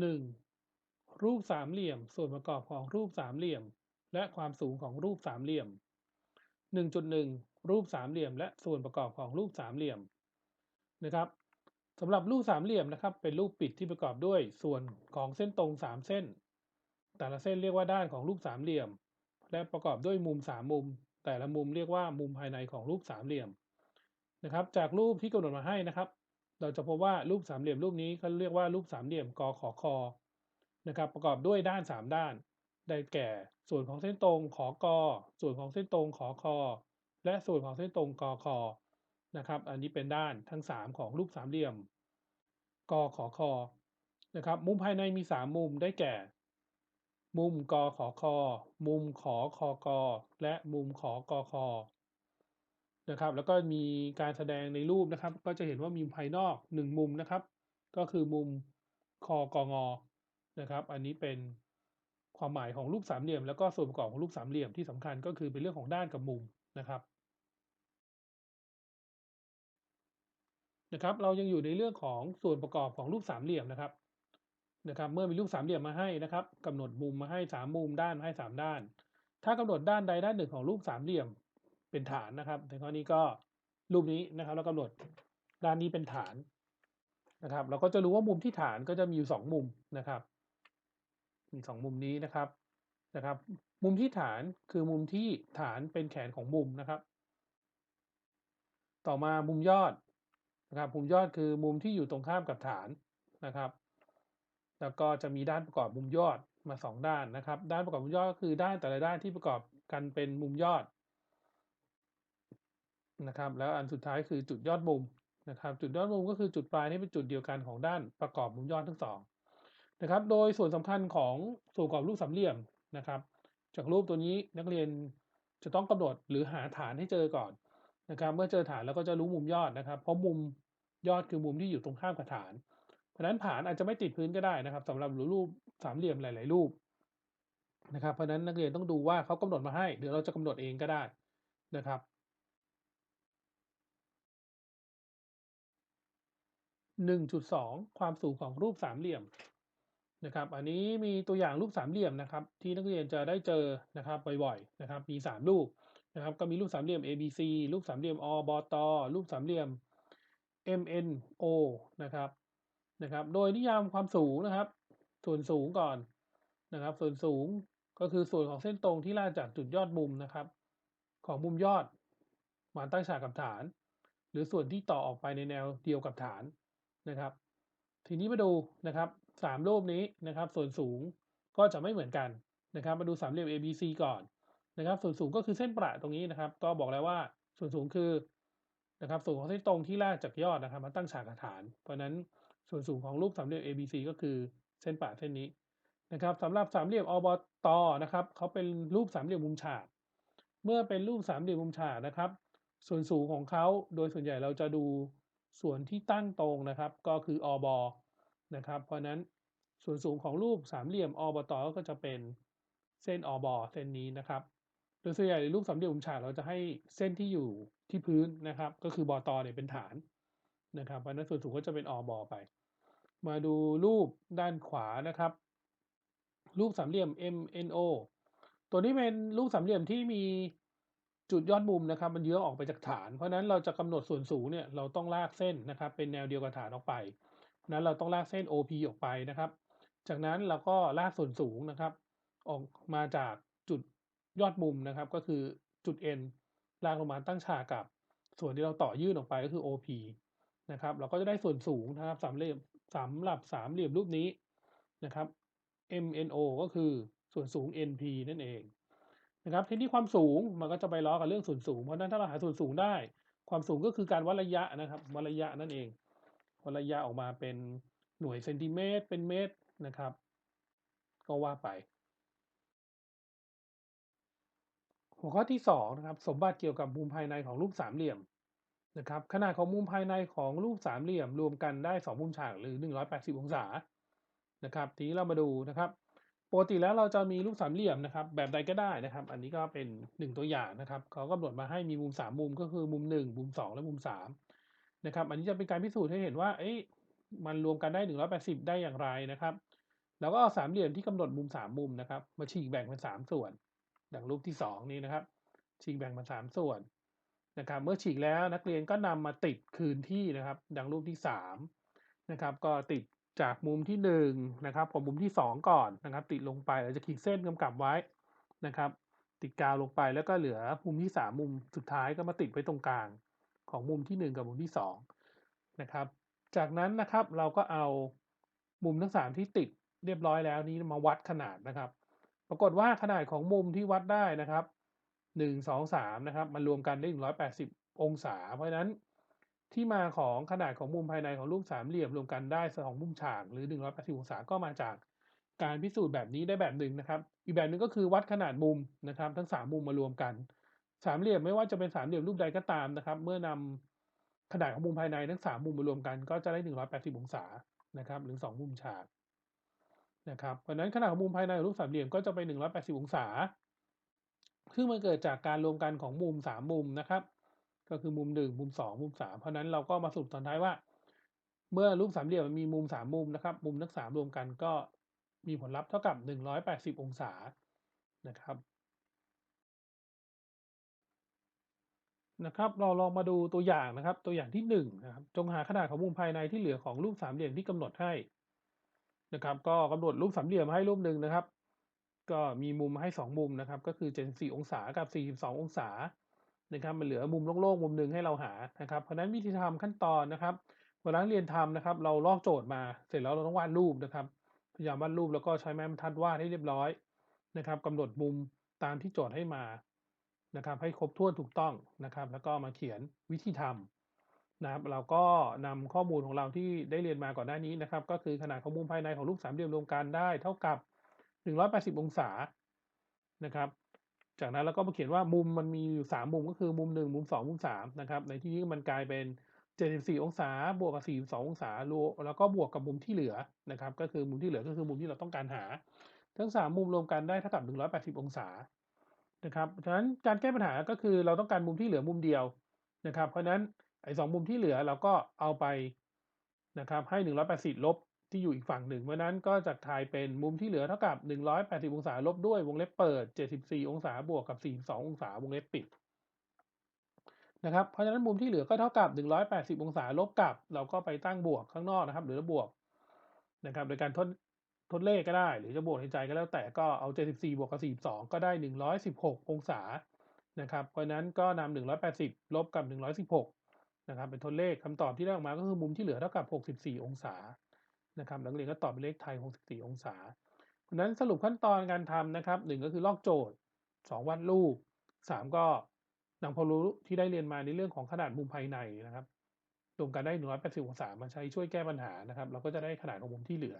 1. รูปสามเหลี่ยม ส่วนประกอบของรูปสามเหลี่ยม และความสูงของรูปสามเหลี่ยม 1.1 รูปสามเหลี่ยม และส่วนประกอบของรูปสามเหลี่ยมนะครับสำหรับรูปสามเหลี่ยมนะครับ เป็นรูปปิดที่ประกอบด้วยส่วนของเส้นตรง 3 เส้น แต่ละเส้นเรียกว่าด้านของรูปสามเหลี่ยม และประกอบด้วยมุม3มุม แต่ละมุมเรียกว่ามุมภายในของรูปสามเหลี่ยมนะครับ จากรูปที่กำหนดมาให้นะครับ เราจะพบว่ารูปสามเหลี่ยมรูปนี้เขาเรียกว่ารูปสามเหลี่ยมกขอคอนะครับประกอบด้วยด้าน 3 ด้าน ได้แก่ ส่วนของเส้นตรงขอกอส่วนของเส้นตรงขอคอและส่วนของเส้นตรงกอคอนะครับ อันนี้เป็นด้านทั้ง 3 ของรูปสามเหลี่ยมกขอคอนะครับ มุมภายในมี 3 มุมได้แก่ มุมกขอคอมุมขอคอกอและมุมขอกอคอ นะครับ แล้วก็มีการแสดงในรูปนะครับ ก็จะเห็นว่ามีภายนอก 1 มุมนะครับ ก็คือมุมคอกองอนะครับ อันนี้เป็นความหมายของรูปสามเหลี่ยม แล้วก็ส่วนประกอบของรูปสามเหลี่ยมที่สำคัญก็คือเป็นเรื่องของด้านกับมุมนะครับนะครับ เรายังอยู่ในเรื่องของส่วนประกอบของรูปสามเหลี่ยมนะครับนะครับ เมื่อมีรูปสามเหลี่ยมมาให้นะครับกำหนดมุมมาให้สามมุมด้านให้สามด้าน ถ้ากำหนดด้านใดด้านหนึ่งของรูปสามเหลี่ยม เป็นฐานนะครับในข้อนี้ก็รูปนี้นะครับเรากำหนดด้านนี้เป็นฐานนะครับ เราก็จะรู้ว่ามุมที่ฐานก็จะมีอยู่สองมุมนะครับ มีสองมุมนี้นะครับนะครับ มุมที่ฐานคือมุมที่ฐานเป็นแขนของมุมนะครับ ต่อมามุมยอดนะครับมุมยอดคือมุมที่อยู่ตรงข้ามกับฐานนะครับ แล้วก็จะมีด้านประกอบมุมยอดมาสองด้านนะครับ ด้านประกอบมุมยอดก็คือด้านแต่ละด้านที่ประกอบกันเป็นมุมยอด นะครับ แล้วอันสุดท้ายคือจุดยอดมุมนะครับ จุดยอดมุมก็คือจุดปลายที่เป็นจุดเดียวกันของด้านประกอบมุมยอดทั้งสองนะครับ โดยส่วนสำคัญของส่วนประกอบรูปสามเหลี่ยมนะครับ จากรูปตัวนี้นักเรียนจะต้องกำหนดหรือหาฐานให้เจอก่อนนะครับ เมื่อเจอฐานแล้วก็จะรู้มุมยอดนะครับ เพราะมุมยอดคือมุมที่อยู่ตรงข้ามกับฐาน เพราะนั้นฐานอาจจะไม่ติดพื้นก็ได้นะครับสำหรับรูปสามเหลี่ยมหลาย ๆ รูปนะครับ เพราะนั้นนักเรียนต้องดูว่าเขากำหนดมาให้เดี๋ยวเราจะกำหนดเองก็ได้นะครับ 1.2 ความสูงของรูปสามเหลี่ยมนะครับอันนี้มีตัวอย่างรูปสามเหลี่ยมนะครับ ที่นักเรียนจะได้เจอนะครับบ่อยๆนะครับ มี 3 รูปนะครับ ก็มีรูปสามเหลี่ยม ABC รูปสามเหลี่ยมอบตรูปสามเหลี่ยม MNO นะครับนะครับ โดยนิยามความสูงนะครับ ส่วนสูงก่อนนะครับ ส่วนสูงก็คือส่วนของเส้นตรงที่ลากจากจุดยอดมุมนะครับ ของมุมยอดมาตั้งฉากกับฐาน หรือส่วนที่ต่อออกไปในแนวเดียวกับฐาน นะครับ ทีนี้มาดูนะครับสามรูปนี้นะครับ ส่วนสูงก็จะไม่เหมือนกันนะครับ มาดูสามเหลี่ยม ABC ก่อนนะครับ ส่วนสูงก็คือเส้นประตรงนี้นะครับ ก็บอกแล้วว่าส่วนสูงคือนะครับส่วนของเส้นตรงที่ลากจากยอดนะครับมาตั้งฉากฐาน เพราะนั้นส่วนสูงของรูปสามเหลี่ยม ABC ก็คือเส้นประเส้นนี้นะครับสำหรับสามเหลี่ยมอบตนะครับเขาเป็นรูปสามเหลี่ยมมุมฉาก เมื่อเป็นรูปสามเหลี่ยมมุมฉากนะครับ ส่วนสูงของเขาโดยส่วนใหญ่เราจะดู ส่วนที่ตั้งตรงนะครับ ก็คืออบนะครับ เพราะนั้นส่วนสูงของรูปสามเหลี่ยมอบตก็จะเป็นเส้นอบเส้นนี้นะครับ โดยส่วนใหญ่รูปสามเหลี่ยมมุมฉากเราจะให้เส้นที่อยู่ที่พื้นนะครับ ก็คือบอตเนี่ยเป็นฐานนะครับ เพราะนั้นส่วนสูงก็จะเป็นอบไป มาดูรูปด้านขวานะครับ รูปสามเหลี่ยม MNO ตัวนี้เป็นรูปสามเหลี่ยมที่มี จุดยอดมุมนะครับมันเยื้อออกไปจากฐาน เพราะนั้นเราจะกำหนดส่วนสูงเนี่ยเราต้องลากเส้นนะครับ เป็นแนวเดียวกับฐานออกไปนั้นเราต้องลากเส้น OP ออกไปนะครับ จากนั้นเราก็ลากส่วนสูงนะครับ ออกมาจากจุดยอดมุมนะครับ ก็คือจุด N ลากลงมาตั้งฉากกับ ส่วนที่เราต่อยื่นออกไปก็คือ OP นะครับ เราก็จะได้ส่วนสูงนะครับสามเหลี่ยมสำหรับสามเหลี่ยมรูปนี้นะครับ MNO ก็คือส่วนสูง NP นั่นเอง นะครับทีนี้ความสูงมันก็จะไปล้อกับเรื่องส่วนสูงเพราะนั้นถ้าเราหาส่วนสูงได้ ความสูงก็คือการวัดระยะนะครับวัดระยะนั่นเองวัดระยะออกมาเป็นหน่วยเซนติเมตร เป็นเมตรนะครับ ก็ว่าไป หัวข้อที่2นะครับสมบัติเกี่ยวกับมุมภายในของรูปสามเหลี่ยมนะครับขนาดของมุมภายในของรูปสามเหลี่ยม รวมกันได้ 2 มุมฉากหรือ 180 องศานะครับ ทีนี้เรามาดูนะครับ ปกติแล้วเราจะมีรูปสามเหลี่ยมนะครับ แบบใดก็ได้นะครับ อันนี้ก็เป็นหนึ่งตัวอย่างนะครับเขากำหนดมาให้มีมุมสามมุมก็คือมุมหนึ่งมุมสองและมุมสามนะครับ อันนี้จะเป็นการพิสูจน์ให้เห็นว่า เอ๊ะมันรวมกันได้หนึ่งร้อยแปดสิบได้อย่างไรนะครับเราก็เอาสามเหลี่ยมที่กำหนดมุมสามมุมนะครับ มาฉีกแบ่งเป็นสามส่วน ดังรูปที่สองนี้นะครับ ฉีกแบ่งเป็นสามส่วนนะครับ เมื่อฉีกแล้วนักเรียนก็นำมาติดคืนที่นะครับ ดังรูปที่สามนะครับ ก็ติด จากมุมที่หนึ่งนะครับของมุมที่สองก่อนนะครับ ติดลงไปเราจะขีดเส้นกำกับไว้นะครับ ติดกาวลงไปแล้วก็เหลือมุมที่สามมุมสุดท้ายก็มาติดไว้ตรงกลาง ของมุมที่หนึ่งกับมุมที่สองนะครับ จากนั้นนะครับเราก็เอามุมทั้งสามที่ติดเรียบร้อยแล้วนี้มาวัดขนาดนะครับ ปรากฏว่าขนาดของมุมที่วัดได้นะครับหนึ่งสองสามนะครับมันรวมกันได้หนึ่งร้อยแปดสิบองศา เพราะฉะนั้น ที่มาของขนาดของมุมภายในของรูปสามเหลี่ยมรวมกันได้สองมุมฉากหรือหนึ่งร้อยแปดสิบองศาก็มาจากการพิสูจน์แบบนี้ได้แบบหนึ่งนะครับ อีกแบบหนึ่งก็คือวัดขนาดมุมนะครับ ทั้งสามมุมมารวมกัน สามเหลี่ยมไม่ว่าจะเป็นสามเหลี่ยมรูปใดก็ตามนะครับ เมื่อนำขนาดของมุมภายในทั้งสามมุมมารวมกัน ก็จะได้หนึ่งร้อยแปดสิบองศานะครับ หรือสองมุมฉากนะครับเพราะนั้นขนาดของมุมภายในของรูปสามเหลี่ยมก็จะไป 180 องศาซึ่งมันเกิดจากการรวมกันของมุม 3 มุมนะครับ ก็คือมุม1มุม2มุม3เพราะนั้นเราก็มาสรุปตอนท้ายว่า เมื่อรูปสามเหลี่ยมมีมุม3มุมนะครับ มุมทั้ง3รวมกันก็มีผลลัพธ์เท่ากับ180อยแปดสิบองศานะครับนะครับ เราลองมาดูตัวอย่างนะครับ ตัวอย่างที่1นนะครับ จงหาขนาดของมุมภายในที่เหลือของรูปสามเหลี่ยมที่กำหนดให้นะครับ ก็กำหนดรูปสามเหลี่ยมให้รูปหนึ่งนะครับ ก็มีมุมให้ 2 มุมนะครับ ก็คือ74องศากับ 42 องศา นะครับมันเหลือมุมโล่งๆมุมหนึ่งให้เราหานะครับ เพราะนั้นวิธีทำขั้นตอนนะครับเวลาเรียนทำนะครับ เราลอกโจทย์มาเสร็จแล้วเราต้องวาดรูปนะครับ พยายามวาดรูปแล้วก็ใช้ไม้บรรทัดวาดให้เรียบร้อยนะครับกำหนดมุมตามที่โจทย์ให้มานะครับ ให้ครบถ้วนถูกต้องนะครับ แล้วก็มาเขียนวิธีทำนะครับ เราก็นำข้อมูลของเราที่ได้เรียนมาก่อนหน้านี้นะครับ ก็คือขนาดของมุมภายในของรูปสามเหลี่ยมรวมกันได้ เท่ากับ 180 องศานะครับ จากนั้นเราก็มาเขียนว่ามุมมันมีอยู่3มุมก็คือมุม 1 มุม 2 มุม3นะครับในที่นี้มันกลายเป็น 74 องศา บวกกับ 42 องศาแล้วก็บวกกับมุมที่เหลือนะครับก็คือมุมที่เหลือก็คือมุมที่เราต้องการหา ทั้ง 3 มุมรวมกันได้เท่ากับ 180 องศานะครับฉะนั้นการแก้ปัญหาก็คือเราต้องการมุมที่เหลือมุมเดียวนะครับเพราะฉะนั้นไอ้สมุมที่เหลือเราก็เอาไปนะครับให้ 180 ลบ ที่อยู่อีกฝั่งหนึ่งเพราะนั้นก็จะกลายเป็นมุมที่เหลือเท่ากับ 180 องศาลบด้วยวงเล็บเปิด 74 องศาบวกกับ 42 องศาวงเล็บปิดนะครับเพราะฉะนั้นมุมที่เหลือก็เท่ากับ 180 องศาลบกับ เราก็ไปตั้งบวกข้างนอกนะครับ หรือบวกนะครับโดยการทดทดเลขก็ได้ หรือจะบวกในใจก็แล้วแต่ก็เอา 74 บวกกับ 42 ก็ได้ 116 องศานะครับเพราะนั้นก็นำ180 ลบกับ 116นะครับเป็นทดเลขคำตอบที่ได้ออกมาก็คือมุมที่เหลือเท่ากับ 64 องศา นะครับนักเรียนก็ตอบเป็นเลขไทย 64 องศา เพราะนั้นสรุปขั้นตอนการทำนะครับ1ก็คือลอกโจทย์ 2 วาดรูป 3 ก็นำความรู้ที่ได้เรียนมาในเรื่องของขนาดมุมภายในนะครับรวมกันได้ 180 องศามาใช้ช่วยแก้ปัญหานะครับ เราก็จะได้ขนาดของมุมที่เหลือ